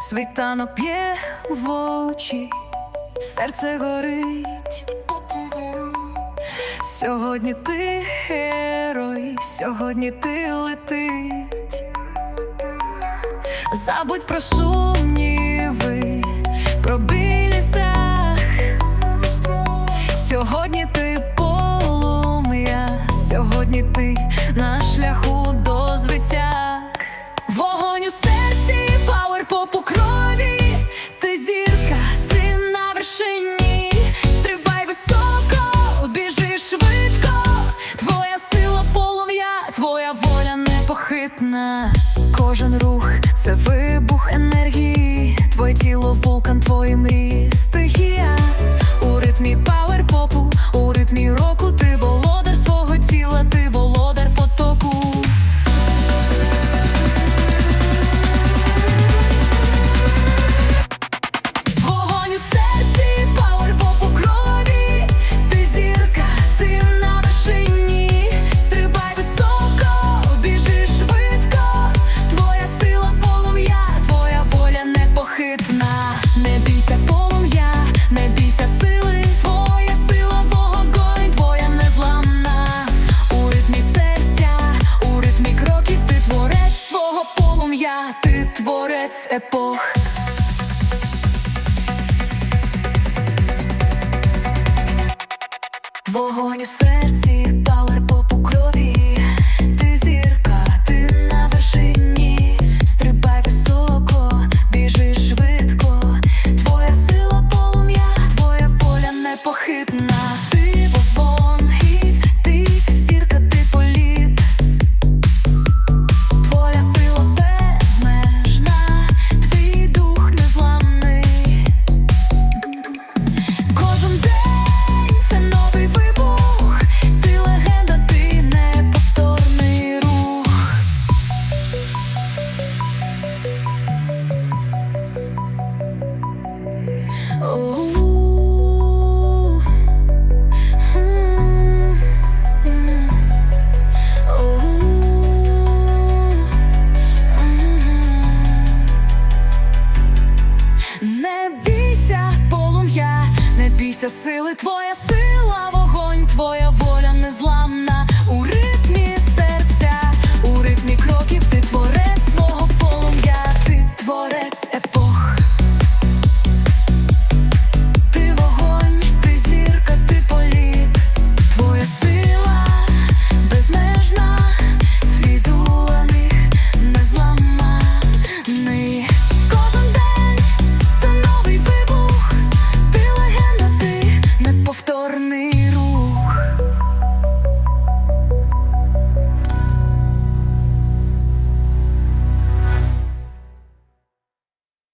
світанок п'є в очі, серце горить. Сьогодні ти герой, сьогодні ти летить. Забудь про сумніви, про білі страх. Сьогодні ти полум'я, сьогодні ти на шляху. непохитна, кожен рух це вибух енергії, твоє тіло вулкан. твоє епох. Вогонь у серці та Твоя сили, твоя сила, вогонь, твоя воля.